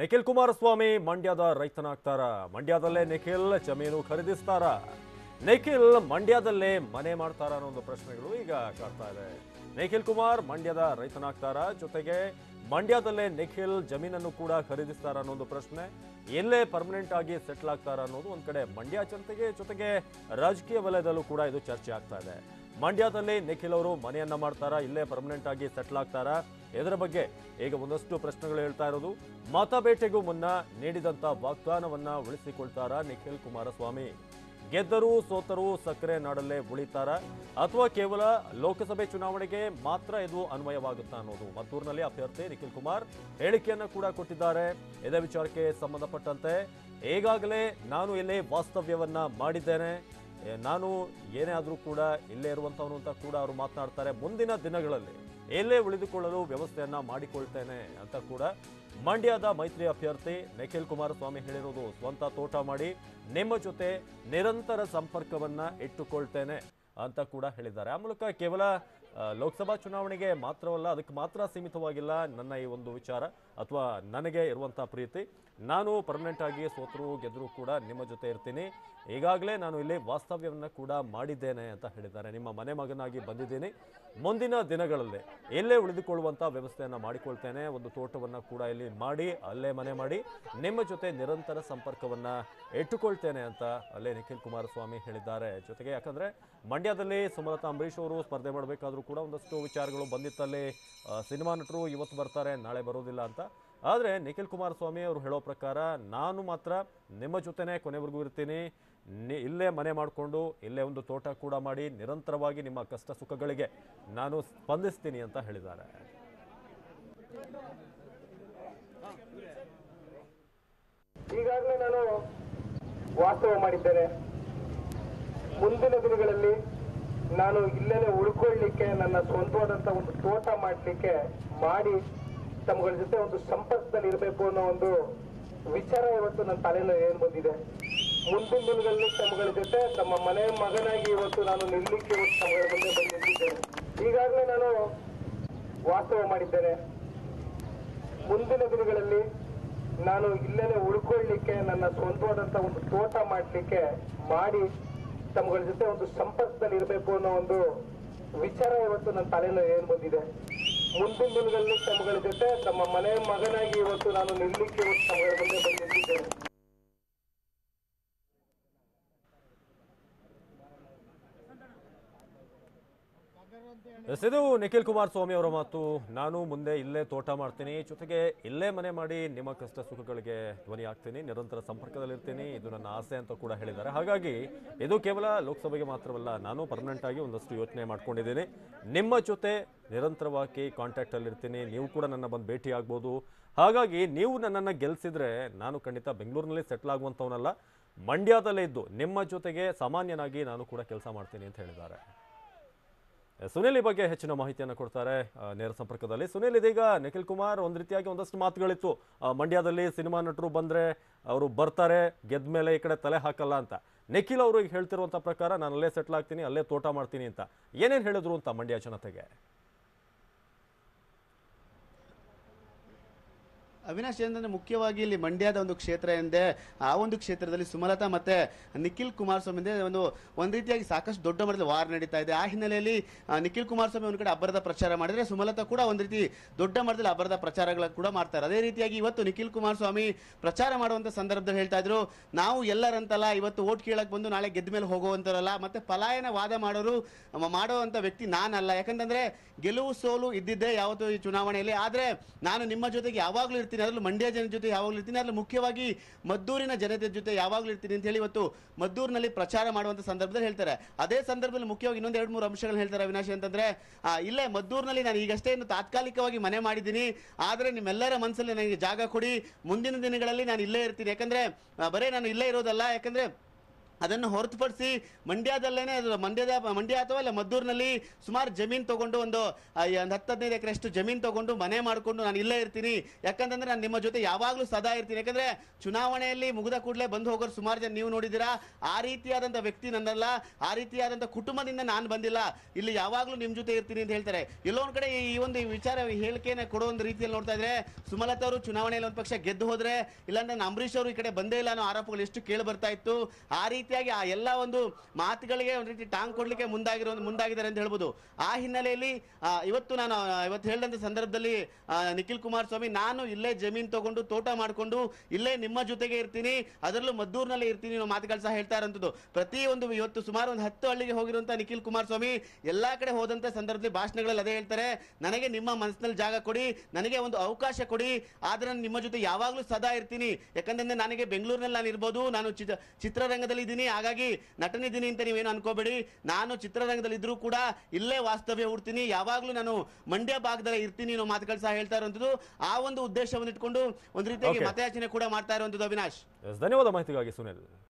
ನಿಖಿಲ್ ಕುಮಾರಸ್ವಾಮಿ ಮಂಡ್ಯದ ರೈತನಾಗ್ತಾರ. ಮಂಡ್ಯದಲ್ಲೇ ನಿಖಿಲ್ ಜಮೀನು ಖರೀದಿಸ್ತಾರ. ನಿಖಿಲ್ ಮಂಡ್ಯದಲ್ಲೇ ಮನೆ ಮಾಡ್ತಾರ ಅನ್ನೋ ಒಂದು ಪ್ರಶ್ನೆಗಳು ಈಗ ಕಾಡ್ತಾ ಇದೆ. ನಿಖಿಲ್ ಕುಮಾರ್ ಮಂಡ್ಯದ ರೈತನಾಗ್ತಾರ. ಜೊತೆಗೆ ಮಂಡ್ಯದಲ್ಲೇ ನಿಖಿಲ್ ಜಮೀನನ್ನು ಕೂಡ ಖರೀದಿಸ್ತಾರ ಅನ್ನೋ ಒಂದು ಪ್ರಶ್ನೆ. ಎಲ್ಲೇ ಪರ್ಮನೆಂಟ್ ಆಗಿ ಸೆಟ್ಲ್ ಆಗ್ತಾರ ಅನ್ನೋದು ಒಂದ್ ಕಡೆ ಮಂಡ್ಯ ಜನತೆಗೆ, ಜೊತೆಗೆ ರಾಜಕೀಯ ವಲಯದಲ್ಲೂ ಕೂಡ ಇದು ಚರ್ಚೆ ಆಗ್ತಾ ಇದೆ. ಮಂಡ್ಯದಲ್ಲಿ ನಿಖಿಲ್ ಅವರು ಮನೆಯನ್ನ ಮಾಡ್ತಾರ, ಇಲ್ಲೇ ಪರ್ಮನೆಂಟ್ ಆಗಿ ಸೆಟ್ಲ್ ಆಗ್ತಾರಾ. ಇದರ ಬಗ್ಗೆ ಈಗ ಒಂದಷ್ಟು ಪ್ರಶ್ನೆಗಳು ಹೇಳ್ತಾ ಇರೋದು. ಮತಬೇಟೆಗೂ ಮುನ್ನ ನೀಡಿದಂತ ವಾಗ್ದಾನವನ್ನ ಉಳಿಸಿಕೊಳ್ತಾರಾ ನಿಖಿಲ್ ಕುಮಾರಸ್ವಾಮಿ? ಗೆದ್ದರೂ ಸೋತರೂ ಸಕ್ಕರೆ ನಾಡಲ್ಲೇ ಉಳಿತಾರ? ಅಥವಾ ಕೇವಲ ಲೋಕಸಭೆ ಚುನಾವಣೆಗೆ ಮಾತ್ರ ಇದು ಅನ್ವಯವಾಗುತ್ತಾ ಅನ್ನೋದು ಮದ್ದೂರಿನಲ್ಲಿ ಅಭ್ಯರ್ಥಿ ನಿಖಿಲ್ ಕುಮಾರ್ ಹೇಳಿಕೆಯನ್ನು ಕೂಡ ಕೊಟ್ಟಿದ್ದಾರೆ. ಇದೇ ವಿಚಾರಕ್ಕೆ ಸಂಬಂಧಪಟ್ಟಂತೆ ಈಗಾಗಲೇ ನಾನು ಇಲ್ಲೇ ವಾಸ್ತವ್ಯವನ್ನ ಮಾಡಿದ್ದೇನೆ. ನಾನು ಏನೇ ಆದರೂ ಕೂಡ ಇಲ್ಲೇ ಇರುವಂತವನು ಅಂತ ಕೂಡ ಅವರು ಮಾತನಾಡ್ತಾರೆ ಮುಂದಿನ ದಿನಗಳಲ್ಲಿ. ಎಲ್ಲೇ ಉಳಿದುಕೊಳ್ಳಲು ವ್ಯವಸ್ಥೆಯನ್ನ ಮಾಡಿಕೊಳ್ತೇನೆ ಅಂತ ಕೂಡ ಮಂಡ್ಯದ ಮೈತ್ರಿ ಅಭ್ಯರ್ಥಿ ನಿಖಿಲ್ ಕುಮಾರಸ್ವಾಮಿ ಹೇಳಿರೋದು ಸ್ವಂತ ತೋಟ ಮಾಡಿ ನಿಮ್ಮ ಜೊತೆ ನಿರಂತರ ಸಂಪರ್ಕವನ್ನ ಇಟ್ಟುಕೊಳ್ತೇನೆ ಅಂತ ಕೂಡ ಹೇಳಿದ್ದಾರೆ. ಆ ಮೂಲಕ ಕೇವಲ ಲೋಕಸಭಾ ಚುನಾವಣೆಗೆ ಮಾತ್ರವಲ್ಲ, ಅದಕ್ಕೆ ಮಾತ್ರ ಸೀಮಿತವಾಗಿಲ್ಲ ನನ್ನ ಈ ಒಂದು ವಿಚಾರ ಅಥವಾ ನನಗೆ ಇರುವಂಥ ಪ್ರೀತಿ. ನಾನು ಪರ್ಮನೆಂಟ್ ಆಗಿ ಸೋತರು, ಗೆದ್ರು ಕೂಡ ನಿಮ್ಮ ಜೊತೆ ಇರ್ತೀನಿ. ಈಗಾಗಲೇ ನಾನು ಇಲ್ಲಿ ವಾಸ್ತವ್ಯವನ್ನ ಕೂಡ ಮಾಡಿದ್ದೇನೆ ಅಂತ ಹೇಳಿದ್ದಾರೆ. ನಿಮ್ಮ ಮನೆ ಮಗನಾಗಿ ಬಂದಿದ್ದೀನಿ. ಮುಂದಿನ ದಿನಗಳಲ್ಲಿ ಎಲ್ಲೇ ಉಳಿದುಕೊಳ್ಳುವಂಥ ವ್ಯವಸ್ಥೆಯನ್ನು ಮಾಡಿಕೊಳ್ತೇನೆ. ಒಂದು ತೋಟವನ್ನ ಕೂಡ ಇಲ್ಲಿ ಮಾಡಿ, ಅಲ್ಲೇ ಮನೆ ಮಾಡಿ, ನಿಮ್ಮ ಜೊತೆ ನಿರಂತರ ಸಂಪರ್ಕವನ್ನ ಇಟ್ಟುಕೊಳ್ತೇನೆ ಅಂತ ಅಲ್ಲೇ ನಿಖಿಲ್ ಕುಮಾರಸ್ವಾಮಿ ಹೇಳಿದ್ದಾರೆ. ಜೊತೆಗೆ ಯಾಕಂದ್ರೆ ಮಂಡ್ಯದಲ್ಲಿ ಸುಮಲತಾ ಅಂಬರೀಷ್ ಅವರು ಸ್ಪರ್ಧೆ ಮಾಡಬೇಕಾದ್ರೂ ಕೂಡ ಒಂದಷ್ಟು ವಿಚಾರಗಳು ಬಂದಿತ್ತಲ್ಲಿ. ಸಿನಿಮಾ ನಟರು ಇವತ್ತು ಬರ್ತಾರೆ, ನಾಳೆ ಬರೋದಿಲ್ಲ ಅಂತ. ಆದರೆ ನಿಖಿಲ್ ಕುಮಾರಸ್ವಾಮಿ ಅವರು ಹೇಳೋ ಪ್ರಕಾರ ನಾನು ಮಾತ್ರ ನಿಮ್ಮ ಜೊತೆನೇ ಕೊನೆವರೆಗೂ ಇರ್ತೀನಿ. ಇಲ್ಲೇ ಮನೆ ಮಾಡಿಕೊಂಡು, ಇಲ್ಲೇ ಒಂದು ತೋಟ ಕೂಡ ಮಾಡಿ ನಿರಂತರವಾಗಿ ನಿಮ್ಮ ಕಷ್ಟ ಸುಖಗಳಿಗೆ ನಾನು ಸ್ಪಂದಿಸ್ತೀನಿ ಅಂತ ಹೇಳಿದ್ದಾರೆ. ಈಗಾಗಲೇ ನಾನು ವಾಸ್ತವ ಮಾಡಿದ್ದೇನೆ. ಮುಂದಿನ ದಿನಗಳಲ್ಲಿ ನಾನು ಇಲ್ಲೇನೆ ಉಳ್ಕೊಳ್ಳಿಕ್ಕೆ ನನ್ನ ಸ್ವಂತವಾದಂತ ಒಂದು ತೋಟ ಮಾಡಲಿಕ್ಕೆ ಮಾಡಿ ತಮ್ಮಗಳ ಜೊತೆ ಒಂದು ಸಂಪರ್ಕದಲ್ಲಿ ಇರಬೇಕು ಅನ್ನೋ ಒಂದು ವಿಚಾರ ಇವತ್ತು ನನ್ನ ತಲೆಯಲ್ಲಿ ಏನ್ ಬಂದಿದೆ. ಮುಂದಿನ ದಿನಗಳಲ್ಲಿ ತಮ್ಮಗಳ ಜೊತೆ ತಮ್ಮ ಮನೆ ಮಗನಾಗಿ ಇವತ್ತು ನಾನು ನಿಲ್ಲಿಕ್ಕೆ ಇವತ್ತು ತಮ್ಮಗಳ ಮುಂದೆ ಬಂದು ಈಗಾಗಲೇ ನಾನು ವಾಸ್ತವ ಮಾಡಿದ್ದೇನೆ. ಮುಂದಿನ ದಿನಗಳಲ್ಲಿ ನಾನು ಇಲ್ಲೇನೆ ಉಳ್ಕೊಳ್ಳಿಕ್ಕೆ ನನ್ನ ಸ್ವಂತವಾದಂತ ಒಂದು ತೋಟ ಮಾಡಲಿಕ್ಕೆ ಮಾಡಿ ತಮ್ಮಗಳ ಜೊತೆ ಒಂದು ಸಂಪರ್ಕದಲ್ಲಿ ಇರಬೇಕು ಅನ್ನೋ ಒಂದು ವಿಚಾರ ಇವತ್ತು ನನ್ನ ತಲೆಯಲ್ಲಿ ಏನ್ ಬಂದಿದೆ? ಮುಂದಿನ ದಿನಗಳಲ್ಲಿ ತಮ್ಮಗಳ ಜೊತೆ ತಮ್ಮ ಮನೆ ಮಗನಾಗಿ ಇವತ್ತು ನಾನು ನಿಲ್ಲಿಕ್ಕೆ ಇವತ್ತು ತಮ್ಮಗಳ ಮುಂದೆ ಬಂದು ಎಸ್, ಇದು ನಿಖಿಲ್ ಕುಮಾರಸ್ವಾಮಿ ಅವರ ಮಾತು ನಾನು ಮುಂದೆ ಇಲ್ಲೇ ತೋಟ ಮಾಡ್ತೀನಿ ಜೊತೆಗೆ ಇಲ್ಲೇ ಮನೆ ಮಾಡಿ ನಿಮ್ಮ ಕಷ್ಟ ಸುಖಗಳಿಗೆ ಧ್ವನಿ ಆಗ್ತೀನಿ ನಿರಂತರ ಸಂಪರ್ಕದಲ್ಲಿರ್ತೀನಿ ಇದು ನನ್ನ ಆಸೆ ಅಂತ ಕೂಡ ಹೇಳಿದ್ದಾರೆ. ಹಾಗಾಗಿ ಇದು ಕೇವಲ ಲೋಕಸಭೆಗೆ ಮಾತ್ರವಲ್ಲ ನಾನು ಪರ್ಮನೆಂಟ್ ಆಗಿ ಒಂದಷ್ಟು ಯೋಚನೆ ಮಾಡ್ಕೊಂಡಿದ್ದೀನಿ. ನಿಮ್ಮ ಜೊತೆ ನಿರಂತರವಾಗಿ ಕಾಂಟ್ಯಾಕ್ಟಲ್ಲಿರ್ತೀನಿ ನೀವು ಕೂಡ ನನ್ನ ಬಂದು ಭೇಟಿ ಆಗ್ಬೋದು. ಹಾಗಾಗಿ ನೀವು ನನ್ನನ್ನು ಗೆಲ್ಸಿದ್ರೆ ನಾನು ಖಂಡಿತ ಬೆಂಗಳೂರಿನಲ್ಲಿ ಸೆಟ್ಲ್ ಆಗುವಂಥವನಲ್ಲ. ಮಂಡ್ಯದಲ್ಲೇ ಇದ್ದು ನಿಮ್ಮ ಜೊತೆಗೆ ಸಾಮಾನ್ಯನಾಗಿ ನಾನು ಕೂಡ ಕೆಲಸ ಮಾಡ್ತೀನಿ ಅಂತ ಹೇಳಿದ್ದಾರೆ. ಸುನಿಲ್ ಬಗ್ಗೆ ಹೆಚ್ಚಿನ ಮಾಹಿತಿಯನ್ನು ಕೊಡ್ತಾರೆ ನೇರ ಸಂಪರ್ಕದಲ್ಲಿ. ಸುನಿಲ್, ಇದೀಗ ನಿಖಿಲ್ ಕುಮಾರ್ ಒಂದ್ ರೀತಿಯಾಗಿ ಒಂದಷ್ಟು ಮಾತುಗಳಿತ್ತು. ಮಂಡ್ಯದಲ್ಲಿ ಸಿನಿಮಾ ನಟರು ಬಂದ್ರೆ ಅವರು ಬರ್ತಾರೆ, ಗೆದ್ದ ಮೇಲೆ ಈ ಕಡೆ ತಲೆ ಹಾಕಲ್ಲ ಅಂತ. ನಿಖಿಲ್ ಅವರು ಹೇಳ್ತಿರುವಂತ ಪ್ರಕಾರ ನಾನು ಅಲ್ಲೇ ಸೆಟ್ಲ್ ಆಗ್ತೀನಿ, ಅಲ್ಲೇ ತೋಟ ಮಾಡ್ತೀನಿ ಅಂತ. ಏನೇನ್ ಹೇಳಿದ್ರು ಅಂತ ಮಂಡ್ಯ ಜನತೆಗೆ? ಅವಿನಾಶ್ ಏನಂದ್ರೆ ಮುಖ್ಯವಾಗಿ ಇಲ್ಲಿ ಮಂಡ್ಯದ ಒಂದು ಕ್ಷೇತ್ರ ಎಂದೆ ಆ ಒಂದು ಕ್ಷೇತ್ರದಲ್ಲಿ ಸುಮಲತಾ ಮತ್ತೆ ನಿಖಿಲ್ ಕುಮಾರಸ್ವಾಮಿ ಅಂದ್ರೆ ಒಂದು ಒಂದು ರೀತಿಯಾಗಿ ಸಾಕಷ್ಟು ದೊಡ್ಡ ಮಟ್ಟದ ವಾರ್ ನಡೀತಾ ಇದೆ. ಆ ಹಿನ್ನೆಲೆಯಲ್ಲಿ ನಿಖಿಲ್ ಕುಮಾರಸ್ವಾಮಿ ಒಂದು ಕಡೆ ಅಬ್ಬರದ ಪ್ರಚಾರ ಮಾಡಿದ್ರೆ ಸುಮಲತಾ ಕೂಡ ಒಂದು ರೀತಿ ದೊಡ್ಡ ಮಟ್ಟದಲ್ಲಿ ಅಬ್ಬರದ ಪ್ರಚಾರಗಳ ಕೂಡ ಮಾಡ್ತಾರೆ. ಅದೇ ರೀತಿಯಾಗಿ ಇವತ್ತು ನಿಖಿಲ್ ಕುಮಾರಸ್ವಾಮಿ ಪ್ರಚಾರ ಮಾಡುವಂತ ಸಂದರ್ಭದಲ್ಲಿ ಹೇಳ್ತಾ ಇದ್ರು, ನಾವು ಎಲ್ಲರಂತಲ್ಲ, ಇವತ್ತು ಓಟ್ ಕೇಳಕ್ ಬಂದು ನಾಳೆ ಗೆದ್ದ ಮೇಲೆ ಹೋಗುವಂತರಲ್ಲ ಮತ್ತೆ ಪಲಾಯನ ವಾದ ಮಾಡೋರು ಮಾಡುವಂಥ ವ್ಯಕ್ತಿ ನಾನಲ್ಲ. ಯಾಕಂತಂದ್ರೆ ಗೆಲುವು ಸೋಲು ಇದ್ದಿದ್ದೇ ಯಾವತ್ತು ಈ ಚುನಾವಣೆಯಲ್ಲಿ. ಆದ್ರೆ ನಾನು ನಿಮ್ಮ ಜೊತೆಗೆ ಯಾವಾಗಲೂ ಇರ್ತೀನಿ ಅದರಲ್ಲೂ ಮಂಡ್ಯ ಜನ ಜೊತೆ ಯಾವಾಗಲೂ ಇರ್ತೀನಿ, ಅದರಲ್ಲಿ ಮುಖ್ಯವಾಗಿ ಮದ್ದೂರಿನ ಜನತೆ ಜೊತೆ ಯಾವಾಗಲೂ ಇರ್ತೀನಿ ಅಂತ ಹೇಳಿ ಇವತ್ತು ಮದ್ದೂರಿನಲ್ಲಿ ಪ್ರಚಾರ ಮಾಡುವಂಥ ಸಂದರ್ಭದಲ್ಲಿ ಹೇಳ್ತಾರೆ. ಅದೇ ಸಂದರ್ಭದಲ್ಲಿ ಮುಖ್ಯವಾಗಿ ಇನ್ನೊಂದು ಎರಡು ಮೂರು ಅಂಶಗಳು ಹೇಳ್ತಾರೆ ಅವಿನಾಶ್ ಅಂತಂದ್ರೆ ಇಲ್ಲೇ ಮದ್ದೂರಿನಲ್ಲಿ ನಾನು ಈಗಷ್ಟೇ ಇನ್ನು ತಾತ್ಕಾಲಿಕವಾಗಿ ಮನೆ ಮಾಡಿದ್ದೀನಿ, ಆದರೆ ನಿಮ್ಮೆಲ್ಲರ ಮನಸ್ಸಲ್ಲಿ ನನಗೆ ಜಾಗ ಕೊಡಿ, ಮುಂದಿನ ದಿನಗಳಲ್ಲಿ ನಾನು ಇಲ್ಲೇ ಇರ್ತೀನಿ. ಯಾಕಂದ್ರೆ ಬರೇ ನಾನು ಇಲ್ಲೇ ಇರೋದಲ್ಲ, ಯಾಕಂದ್ರೆ ಅದನ್ನು ಹೊರತುಪಡಿಸಿ ಮಂಡ್ಯದಲ್ಲೇನೆ ಅದು ಮಂಡ್ಯದ ಮಂಡ್ಯ ಅಥವಾ ಇಲ್ಲ ಮದ್ದೂರಿನಲ್ಲಿ ಸುಮಾರು ಜಮೀನು ತಗೊಂಡು ಒಂದು ಒಂದು ಹತ್ತು ಹದಿನೈದು ಎಕರೆಷ್ಟು ಜಮೀನು ತಗೊಂಡು ಮನೆ ಮಾಡಿಕೊಂಡು ನಾನು ಇಲ್ಲೇ ಇರ್ತೀನಿ. ಯಾಕಂತಂದ್ರೆ ನಾನು ನಿಮ್ಮ ಜೊತೆ ಯಾವಾಗಲೂ ಸದಾ ಇರ್ತೀನಿ. ಯಾಕಂದ್ರೆ ಚುನಾವಣೆಯಲ್ಲಿ ಮುಗಿದ ಕೂಡಲೇ ಬಂದು ಹೋಗೋರು ಸುಮಾರು ಜನ ನೀವು ನೋಡಿದ್ದೀರಾ. ಆ ರೀತಿಯಾದಂಥ ವ್ಯಕ್ತಿ ನನ್ನಲ್ಲ. ಆ ರೀತಿಯಾದಂಥ ಕುಟುಂಬದಿಂದ ನಾನು ಬಂದಿಲ್ಲ. ಇಲ್ಲಿ ಯಾವಾಗಲೂ ನಿಮ್ಮ ಜೊತೆ ಇರ್ತೀನಿ ಅಂತ ಹೇಳ್ತಾರೆ. ಎಲ್ಲೋ ಒಂದು ಕಡೆ ಈ ಒಂದು ವಿಚಾರ ಹೇಳಿಕೆಯನ್ನು ಕೊಡೋ ಒಂದು ರೀತಿಯಲ್ಲಿ ನೋಡ್ತಾ ಇದ್ರೆ, ಸುಮಲತಾ ಅವರು ಚುನಾವಣೆಯಲ್ಲಿ ಒಂದು ಪಕ್ಷ ಗೆದ್ದು ಹೋದ್ರೆ, ಇಲ್ಲಾಂದ್ರೆ ಅಂಬರೀಶ್ ಅವರು ಈ ಕಡೆ ಬಂದೇ ಇಲ್ಲ ಅನ್ನೋ ಆರೋಪಗಳು ಎಷ್ಟು ಕೇಳಿ ಬರ್ತಾ ಇತ್ತು. ಆ ರೀತಿಯಾಗಿ ಆ ಎಲ್ಲ ಒಂದು ಮಾತುಗಳಿಗೆ ಒಂದು ರೀತಿ ಟಾಂಗ್ ಕೊಡ್ಲಿಕ್ಕೆ ಮುಂದಾಗಿರೋ ಮುಂದಾಗಿದ್ದಾರೆ ಅಂತ ಹೇಳ್ಬೋದು. ಆ ಹಿನ್ನೆಲೆಯಲ್ಲಿ ಇವತ್ತು ನಾನು ಇವತ್ತು ಹೇಳಿದಂತ ಸಂದರ್ಭದಲ್ಲಿ ನಿಖಿಲ್ ಕುಮಾರಸ್ವಾಮಿ, ನಾನು ಇಲ್ಲೇ ಜಮೀನು ತಗೊಂಡು ತೋಟ ಮಾಡಿಕೊಂಡು ಇಲ್ಲೇ ನಿಮ್ಮ ಜೊತೆಗೆ ಇರ್ತೀನಿ, ಅದರಲ್ಲೂ ಮದ್ದೂರಿನಲ್ಲಿ ಇರ್ತೀನಿ ಅನ್ನೋ ಮಾತುಗಳು ಸಹ ಹೇಳ್ತಾ ಇರೋಂಥದ್ದು. ಪ್ರತಿ ಒಂದು ಇವತ್ತು ಸುಮಾರು ಒಂದು ಹತ್ತು ಹಳ್ಳಿಗೆ ಹೋಗಿರುವಂಥ ನಿಖಿಲ್ ಕುಮಾರಸ್ವಾಮಿ ಎಲ್ಲಾ ಕಡೆ ಹೋದಂಥ ಸಂದರ್ಭದಲ್ಲಿ ಭಾಷಣಗಳಲ್ಲಿ ಅದೇ ಹೇಳ್ತಾರೆ, ನನಗೆ ನಿಮ್ಮ ಮನಸ್ಸಿನಲ್ಲಿ ಜಾಗ ಕೊಡಿ, ನನಗೆ ಒಂದು ಅವಕಾಶ ಕೊಡಿ, ಆದ್ರೆ ನಿಮ್ಮ ಜೊತೆ ಯಾವಾಗಲೂ ಸದಾ ಇರ್ತೀನಿ. ಯಾಕಂದ್ರೆ ನನಗೆ ಬೆಂಗಳೂರಿನಲ್ಲಿ ನಾನು ಇರ್ಬೋದು ನಾನು ಚಿತ್ರ ಚಿತ್ರರಂಗದಲ್ಲಿ ಇದ್ದೀನಿ. ಹಾಗಾಗಿ ನಟನಿದ್ದೀನಿ ಅಂತ ನೀವೇನು ಅನ್ಕೋಬೇಡಿ. ನಾನು ಚಿತ್ರರಂಗದಲ್ಲಿ ಇದ್ರೂ ಕೂಡ ಇಲ್ಲೇ ವಾಸ್ತವ್ಯ ಹುಡ್ತೀನಿ. ಯಾವಾಗಲೂ ನಾನು ಮಂಡ್ಯ ಭಾಗದಲ್ಲೇ ಇರ್ತೀನಿ ಅನ್ನೋ ಮಾತುಗಳು ಸಹ ಹೇಳ್ತಾ ಇರುವಂಥದ್ದು. ಆ ಒಂದು ಉದ್ದೇಶವನ್ನು ಇಟ್ಕೊಂಡು ಒಂದು ರೀತಿಯಾಗಿ. ಮತಯಾಚನೆ ಕೂಡ ಮಾಡ್ತಾ ಇರುವಂಥದ್ದು ಅವಿನಾಶ್. ಧನ್ಯವಾದ ಮಾಹಿತಿಗಾಗಿ ಸುನಿಲ್.